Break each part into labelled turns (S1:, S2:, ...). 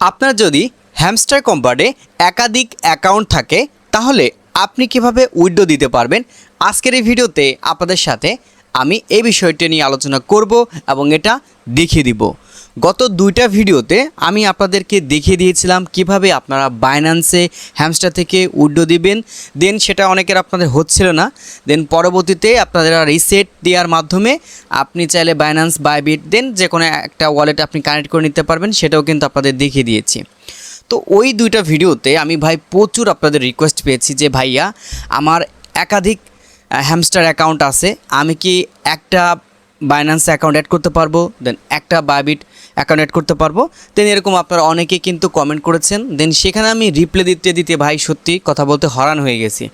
S1: আপনার যদি হ্যামস্টার কোম্পানে একাধিক অ্যাকাউন্ট থাকে, তাহলে আপনি কীভাবে উইড্রো দিতে পারবেন? আজকের এই ভিডিওতে আপনাদের সাথে আমি এই বিষয়টি নিয়ে আলোচনা করব এবং এটা দেখিয়ে দিব। গত দুইটা ভিডিওতে আমি আপনাদেরকে দেখিয়ে দিয়েছিলাম কীভাবে আপনারা বাইন্যান্সে হ্যামস্টার থেকে উড্ডো দিবেন। দেন সেটা অনেকের আপনাদের হচ্ছিল না। দেন পরবর্তীতে আপনারা রিসেট দেওয়ার মাধ্যমে আপনি চাইলে বাইন্যান্স বাইবিট দেন যে কোনো একটা ওয়ালেট আপনি কানেক্ট করে নিতে পারবেন, সেটাও কিন্তু আপনাদের দেখিয়ে দিয়েছি। তো ওই দুইটা ভিডিওতে আমি ভাই প্রচুর আপনাদের রিকোয়েস্ট পেয়েছি যে, ভাইয়া, আমার একাধিক হ্যামস্টার অ্যাকাউন্ট আছে, আমি কি একটা বাইন্যান্স অ্যাকাউন্ট অ্যাড করতে পারব? দেন একটা বাইবিট অ্যাকাউন্ট করতে পারব। দেন এরকম আপনারা অনেকে কিন্তু কমেন্ট করেছেন। দেন সেখানে আমি রিপ্লে দিতে দিতে ভাই, সত্যি কথা বলতে হরান হয়ে গেছি।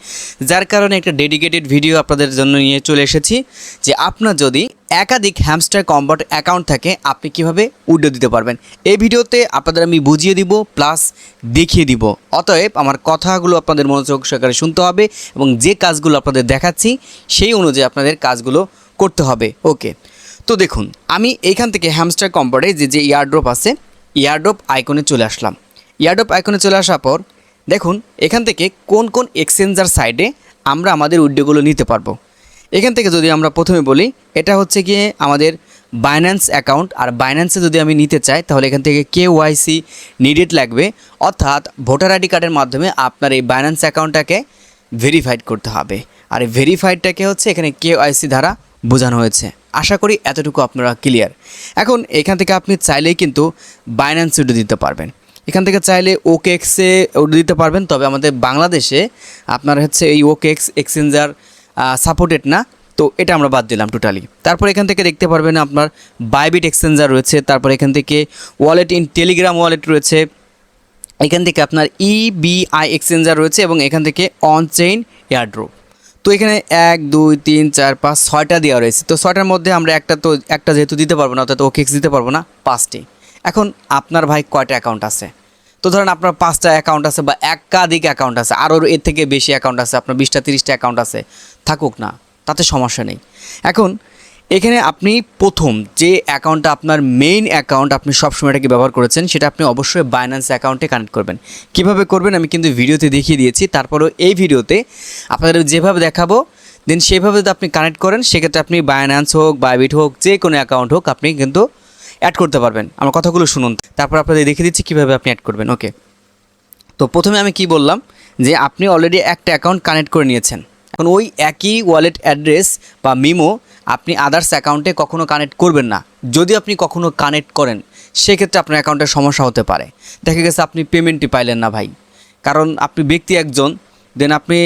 S1: যার কারণে একটা ডেডিকেটেড ভিডিও আপনাদের জন্য নিয়ে চলে এসেছি। যে আপনার যদি একাধিক হ্যামস্টার কম্বার্ট অ্যাকাউন্ট থাকে, আপনি কীভাবে উইড্রো দিতে পারবেন? এই ভিডিওতে আপনাদের আমি বুঝিয়ে দিব প্লাস দেখিয়ে দিব। অতএব আমার কথাগুলো আপনাদের মনোযোগ সহকারে শুনতে হবে এবং যে কাজগুলো আপনাদের দেখাচ্ছি, সেই অনুযায়ী আপনাদের কাজগুলো করতে হবে। ওকে তো দেখুন, আমি এইখান থেকে হ্যামস্টার কম্বার্টে যে যে ইয়ারড্রপ আছে ইয়ারড্রপ আইকনে চলে আসলাম। ইয়ারড্রপ আইকনে চলে আসার পর, দেখুন, এখান থেকে কোন কোন এক্সচেঞ্জার সাইডে আমরা আমাদের উদ্যোগগুলো নিতে পারব। এখান থেকে যদি আমরা প্রথমে বলি, এটা হচ্ছে গিয়ে আমাদের বাইন্যান্স অ্যাকাউন্ট আর বাইন্যান্সে যদি আমি নিতে চাই, তাহলে এখান থেকে কে ওয়াইসি নিডেড লাগবে। অর্থাৎ ভোটার আইডি কার্ডের মাধ্যমে আপনার এই বাইন্যান্স অ্যাকাউন্টটাকে ভেরিফাইড করতে হবে। আর ভেরিফাইডটাকে হচ্ছে এখানে কে ওয়াইসি দ্বারা বোঝানো হয়েছে। আশা করি এতটুকু আপনারা ক্লিয়ার এখন এখান থেকে আপনি চাইলেই কিন্তু বাইন্যান্স উডে দিতে পারবেন। এখান থেকে চাইলে ওকে এক্সে উডে দিতে পারবেন, তবে আমাদের বাংলাদেশে আপনার হচ্ছে এই ওকে এক্স এক্সচেঞ্জার সাপোর্টেড না, তো এটা আমরা বাদ দিলাম টোটালি তারপর এখান থেকে দেখতে পারবেন আপনার বাইবিট এক্সচেঞ্জার রয়েছে, তারপর এখান থেকে ওয়ালেট ইন টেলিগ্রাম ওয়ালেট রয়েছে, এখান থেকে আপনার E ইবিআই এক্সচেঞ্জার রয়েছে এবং এখান থেকে অন চেইন এয়ারড্রপ তো এখানে এক, দুই, তিন, চার, পাঁচ, ছয়টা দেওয়া রয়েছে। তো ছয়টার মধ্যে আমরা একটা তো, একটা যেহেতু দিতে পারব না, অর্থাৎ ওকেক্স দিতে পারব না, পাঁচটি। এখন আপনার ভাই কয়টা অ্যাকাউন্ট আছে? তো ধরেন আপনার পাঁচটা অ্যাকাউন্ট আছে বা একাধিক অ্যাকাউন্ট আছে, আরও এর থেকে বেশি অ্যাকাউন্ট আছে, আপনার বিশটা, তিরিশটা অ্যাকাউন্ট আছে, থাকুক না, তাতে সমস্যা নেই। এখন এখানে আপনি প্রথম যে অ্যাকাউন্টটা আপনার মেইন অ্যাকাউন্ট আপনি সবসময় এটাকে ব্যবহার করেছেন, সেটা আপনি অবশ্যই বাইন্যান্স অ্যাকাউন্টে কানেক্ট করবেন। কীভাবে করবেন আমি কিন্তু ভিডিওতে দেখিয়ে দিয়েছি, তারপরেও এই ভিডিওতে আপনাদের যেভাবে দেখাবো দেন সেভাবে যদি আপনি কানেক্ট করেন, সেক্ষেত্রে আপনি বাইন্যান্স হোক বাইবিট হোক, যে কোনো অ্যাকাউন্ট হোক, আপনি কিন্তু অ্যাড করতে পারবেন। আমার কথাগুলো শুনুন, তারপর আপনাদের দেখিয়ে দিচ্ছি কীভাবে আপনি অ্যাড করবেন ওকে তো প্রথমে আমি কি বললাম, যে আপনি অলরেডি একটা অ্যাকাউন্ট কানেক্ট করে নিয়েছেন। এখন ওই একই ওয়ালেট অ্যাড্রেস বা মিমো আপনি আদার্স অ্যাকাউন্টে কখনো কানেক্ট করবেন না। যদি আপনি কখনো কানেক্ট করেন, সেক্ষেত্রে আপনার অ্যাকাউন্টের সমস্যা হতে পারে। দেখা গেছে আপনি পেমেন্টই পাইলেন না ভাই। কারণ আপনি ব্যক্তি একজন দেন আপনি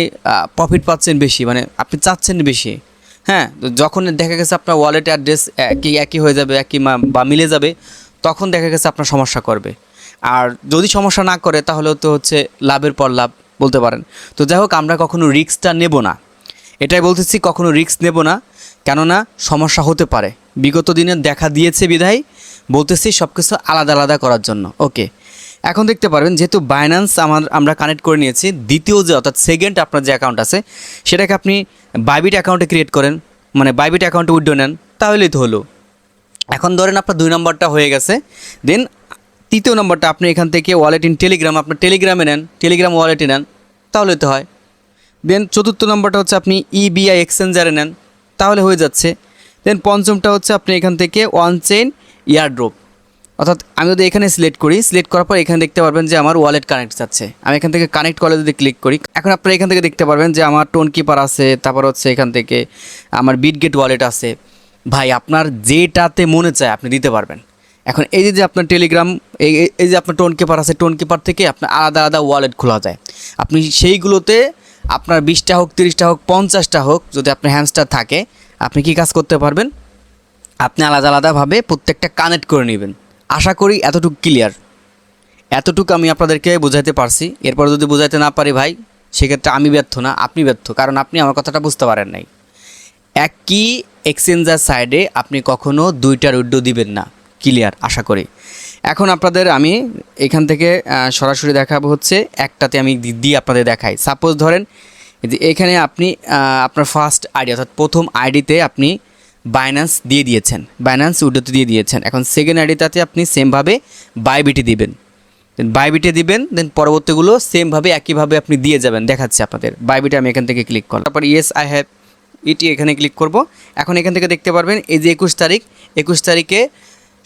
S1: প্রফিট পাচ্ছেন বেশি মানে আপনি চাচ্ছেন বেশি। হ্যাঁ যখন দেখা গেছে আপনার ওয়ালেট অ্যাড্রেস একই একই হয়ে যাবে, একই বা মিলে যাবে, তখন দেখা গেছে আপনার সমস্যা করবে। আর যদি সমস্যা না করে, তাহলে তো হচ্ছে লাভের পর লাভ বলতে পারেন। তো যাই হোক, আমরা কখনো রিস্কটা নেব না। এটাই বলতেছি, কখনো রিস্ক নেব না। কেননা সমস্যা হতে পারে। বিগত দিনে দেখা দিয়েছে বিধায় বলতেছি সব কিছু আলাদা আলাদা করার জন্য। ওকে, এখন দেখতে পারবেন যেহেতু বাইন্যান্স আমার, আমরা কানেক্ট করে নিয়েছি, দ্বিতীয় যে অর্থাৎ সেকেন্ড আপনার যে অ্যাকাউন্ট আছে, সেটাকে আপনি বাইবিট অ্যাকাউন্টে ক্রিয়েট করেন মানে বাইবিট অ্যাকাউন্টে উইড্রো নেন, তাহলেই তো হলো। এখন ধরেন আপনার দুই নম্বরটা হয়ে গেছে দেন তৃতীয় নম্বরটা আপনি এখান থেকে ওয়ালেট ইন টেলিগ্রাম আপনার টেলিগ্রামে নেন টেলিগ্রাম ওয়ালেটে নেন তাহলে তো হয়। দেন চতুর্থ নম্বরটা হচ্ছে আপনি E ইবিআই এক্সচেঞ্জারে নেন তাহলে হয়ে যাচ্ছে। দেন পঞ্চমটা হচ্ছে আপনি এখান থেকে ওয়ান চেইন ইয়ারড্রপ অর্থাৎ আমি যদি এখানে সিলেক্ট করি সিলেক্ট করার পর এখানে দেখতে পারবেন যে আমার ওয়ালেট কানেক্ট যাচ্ছে। আমি এখান থেকে কানেক্ট করে যদি ক্লিক করি, এখন আপনারা এখান থেকে দেখতে পারবেন যে আমার টোন কিপার আছে, তারপর হচ্ছে এখান থেকে আমার বিটগেট ওয়ালেট আছে। ভাই, আপনার যেটাতে মনে চায় আপনি দিতে পারবেন। এখন এই যে আপনার টেলিগ্রাম এই যে আপনার টোন কিপার আছে টোন কিপার থেকে আপনার আলাদা আলাদা ওয়ালেট খোলা যায়। আপনি সেইগুলোতে আপনার বিশটা হোক, তিরিশটা হোক, পঞ্চাশটা হোক, যদি আপনার হ্যামস্টার থাকে, আপনি কি কাজ করতে পারবেন? আপনি আলাদা আলাদাভাবে প্রত্যেকটা কানেক্ট করে নেবেন। আশা করি এতটুকু ক্লিয়ার এতটুকু আমি আপনাদেরকে বোঝাতে পারছি। এরপর যদি বোঝাতে না পারি ভাই, সেক্ষেত্রে আমি ব্যর্থ না, আপনি ব্যর্থ, কারণ আপনি আমার কথাটা বুঝতে পারেন নাই। একই এক্সচেঞ্জার সাইডে আপনি কখনো দুইটার উড্ডো দিবেন না। ক্লিয়ার আশা করি। এখন আপনাদের আমি এখান থেকে সরাসরি দেখাবো হচ্ছে, একটাতে আমি দিয়ে আপনাদের দেখাই। সাপোজ ধরেন যে এখানে আপনি আপনার ফার্স্ট আইডি অর্থাৎ প্রথম আইডিতে আপনি বাইন্যান্স দিয়ে দিয়েছেন। বাইন্যান্স উড্ডোতে দিয়ে দিয়েছেন। এখন সেকেন্ড আইডিটাতে আপনি সেমভাবে বাইবিটি দিবেন। দেন বাইবিটে দিবেন দেন পরবর্তীগুলো সেমভাবে একইভাবে আপনি দিয়ে যাবেন। দেখাচ্ছি আপনাদের। বাইবিটে আমি এখান থেকে ক্লিক করলাম। তারপর ইয়েস আই হ্যাভ ইটি এখানে ক্লিক করব। এখন এখান থেকে দেখতে পারবেন, এই যে একুশ তারিখ, একুশ তারিখে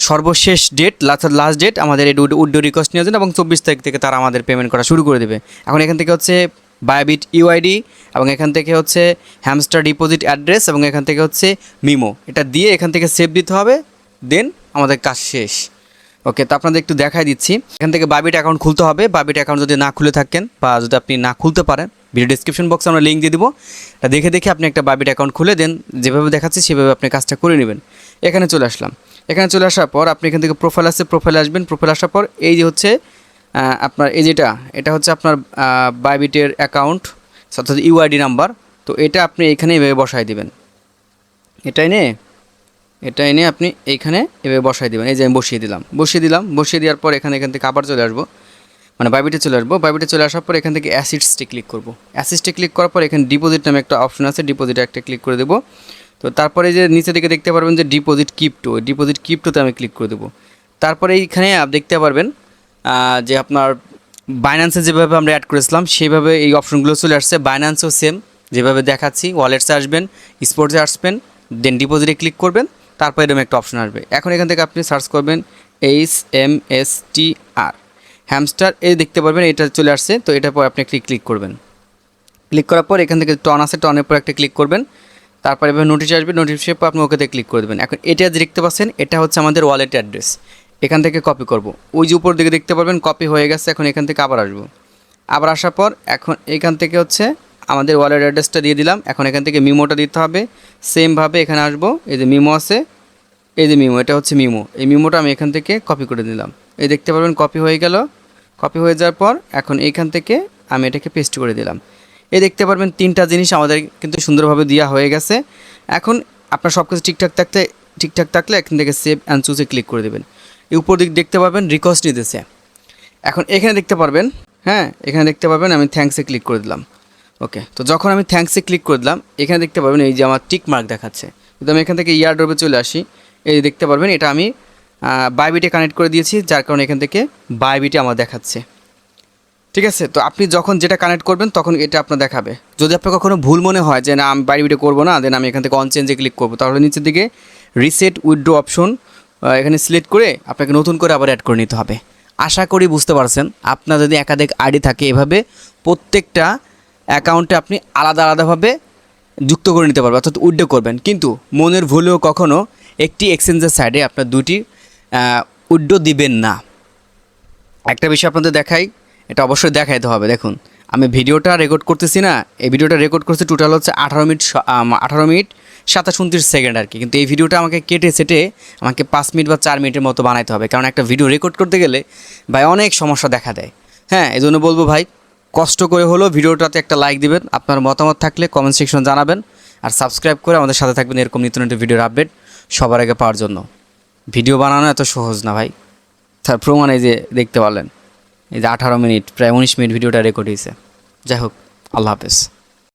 S1: সর্বশেষ ডেট লাস্ট লাস্ট ডেট আমাদের এই উড্ডো রিকোয়েস্ট নিয়ে এবং চব্বিশ তারিখ থেকে তারা আমাদের পেমেন্ট করা শুরু করে দেবে। এখন এখান থেকে হচ্ছে বায়োবিট ইউআইডি এবং এখান থেকে হচ্ছে হ্যামস্টার ডিপোজিট অ্যাড্রেস এবং এখান থেকে হচ্ছে মিমো এটা দিয়ে এখান থেকে সেভ দিতে হবে দেন আমাদের কাজ শেষ। ওকে তো আপনাদের একটু দেখাই দিচ্ছি। এখান থেকে বাবিট অ্যাকাউন্ট খুলতে হবে। বাবিট অ্যাকাউন্ট যদি না খুলে থাকেন বা যদি আপনি না খুলতে পারেন ভিডিও ডিসক্রিপশন বক্সে আমরা লিঙ্ক দিয়ে দিব। দেখে দেখে আপনি একটা বাবিট অ্যাকাউন্ট খুলে দেন যেভাবে দেখাচ্ছি সেভাবে আপনি কাজটা করে নেবেন। এখানে চলে আসলাম। এখানে চলে আসার পর আপনি এখান থেকে প্রোফাইল আসছে প্রোফাইল আসবেন। প্রোফাইল আসার পর এই যে হচ্ছে আপনার এই যেটা, এটা হচ্ছে আপনার বাইবিটের অ্যাকাউন্ট অর্থাৎ ইউআইডি নাম্বার তো এটা আপনি এখানে এভাবে বসায় দিবেন। এটাই নে এটা এনে আপনি এইখানে এভাবে বসাই দেবেন। এই যে আমি বসিয়ে দিলাম বসিয়ে দিলাম, বসিয়ে দেওয়ার পর এখানে এখান থেকে আবার চলে আসব। মানে বাইবিটে চলে আসব। বাইবিটে চলে আসার পর এখান থেকে অ্যাসিডসটে ক্লিক করব। অ্যাসিডসটে ক্লিক করার পর এখানে ডিপোজিট নামে একটা অপশন আছে। ডিপোজিটে একটা ক্লিক করে দেবো। তো তারপরে যে নিচে দিকে দেখতে পারবেন যে ডিপোজিট কিপ্টো ডিপোজিট কিপ্টোতে আমি ক্লিক করে দেবো। তারপরে এইখানে দেখতে পারবেন যে আপনার বাইন্যান্সে যেভাবে আমরা অ্যাড করেছিলাম, সেইভাবে এই অপশনগুলো চলে আসছে। বাইন্যান্সও সেম যেভাবে দেখাচ্ছি ওয়ালেটসে আসবেন স্পোর্টসে আসবেন দেন ডিপোজিটে ক্লিক করবেন, তারপর এরকম একটা অপশন আসবে। এখন এখান থেকে আপনি সার্চ করবেন H M S T R hamster এই দেখতে পারবেন এটা চলে আসছে, তো এটার পর আপনি ক্লিক ক্লিক করবেন। ক্লিক করার পর এখান থেকে টন আছে টনের পর একটা ক্লিক করবেন। তারপর এবার নোটিশ আসবে নোটিশ পর আপনি ওকেতে ক্লিক করে দেবেন। এখন এটা যে দেখতে পাচ্ছেন, এটা হচ্ছে আমাদের ওয়ালেট অ্যাড্রেস এখান থেকে কপি করব। ওই যে উপর দিকে দেখতে পারবেন কপি হয়ে গেছে, এখন এখান থেকে আবার আসব। আবার আসার পর এখন এখান থেকে হচ্ছে আমাদের ওয়ালেট অ্যাড্রেসটা দিয়ে দিলাম। এখন এখান থেকে মিমোটা দিতে হবে। সেমভাবে এখানে আসব। এই যে মিমো আছে, এই যে মিমো এটা হচ্ছে মিমো এই মিমোটা আমি এখান থেকে কপি করে দিলাম। এই দেখতে পারবেন কপি হয়ে গেল। কপি হয়ে যাওয়ার পর এখন এইখান থেকে আমি এটাকে পেস্ট করে দিলাম। এই দেখতে পারবেন তিনটা জিনিস আমাদের কিন্তু সুন্দরভাবে দেওয়া হয়ে গেছে। এখন আপনার সব কিছু ঠিকঠাক থাকতে, ঠিকঠাক থাকলে এখান থেকে সেভ অ্যান্ড চুজে ক্লিক করে দেবেন। এই উপর দিক দেখতে পাবেন রিকোয়েস্ট নিতেছে। এখন এখানে দেখতে পারবেন হ্যাঁ এখানে দেখতে পাবেন আমি থ্যাঙ্কসে ক্লিক করে দিলাম। ওকে তো যখন আমি থ্যাঙ্কসে ক্লিক করে দিলাম, এখানে দেখতে পারবেন এই যে আমার টিক মার্ক দেখাচ্ছে। কিন্তু আমি এখান থেকে ইয়ার ড্রপে চলে আসি। এই দেখতে পারবেন এটা আমি বাইবিটে কানেক্ট করে দিয়েছি, যার কারণে এখান থেকে বাইবিটে আমার দেখাচ্ছে। ঠিক আছে? তো আপনি যখন যেটা কানেক্ট করবেন, তখন এটা আপনার দেখাবে। যদি আপনার কখনো ভুল মনে হয় যে, না, আমি বাইরে ভিডিও করব না দেন আমি এখান থেকে অন চেঞ্জে ক্লিক করব, তাহলে নিচের দিকে রিসেট উইথড্রো অপশন এখানে সিলেক্ট করে আপনাকে নতুন করে আবার অ্যাড করে নিতে হবে। আশা করি বুঝতে পারছেন। আপনার যদি একাধিক আইডি থাকে, এভাবে প্রত্যেকটা অ্যাকাউন্টে আপনি আলাদা আলাদাভাবে যুক্ত করে নিতে পারবেন, অর্থাৎ উইথড্রো করবেন। কিন্তু মনের ভুলেও কখনো একটি এক্সচেঞ্জের সাইডে আপনার দুটি উইথড্রো দিবেন না। একটা বিষয় আপনাদের দেখাই। এটা অবশ্যই দেখাইতে হবে, দেখুন। আমি ভিডিওটা রেকর্ড করতেছি না, এই ভিডিওটা রেকর্ড করতে টোটাল হচ্ছে আঠারো মিনিট আঠারো মিনিট সাতাশ উনত্রিশ সেকেন্ড আর কি। কিন্তু এই ভিডিওটা আমাকে কেটে সেটে আমাকে পাঁচ মিনিট বা চার মিনিটের মতো বানাইতে হবে, কারণ একটা ভিডিও রেকর্ড করতে গেলে ভাই অনেক সমস্যা দেখা দেয়। হ্যাঁ এই জন্য বলব ভাই, কষ্ট করে হলেও ভিডিওটাতে একটা লাইক দিবেন, আপনার মতামত থাকলে কমেন্ট সেকশন জানাবেন, আর সাবস্ক্রাইব করে আমাদের সাথে থাকবেন এরকম নিত্য নতুন ভিডিওর আপডেট সবার আগে পাওয়ার জন্য। ভিডিও বানানো এত সহজ না ভাই, তার প্রমাণ এই যে দেখতে পারলেন। এই যে আঠারো মিনিট প্রায় উনিশ মিনিট ভিডিওটা রেকর্ড হয়েছে যাই হোক আল্লাহ হাফেজ।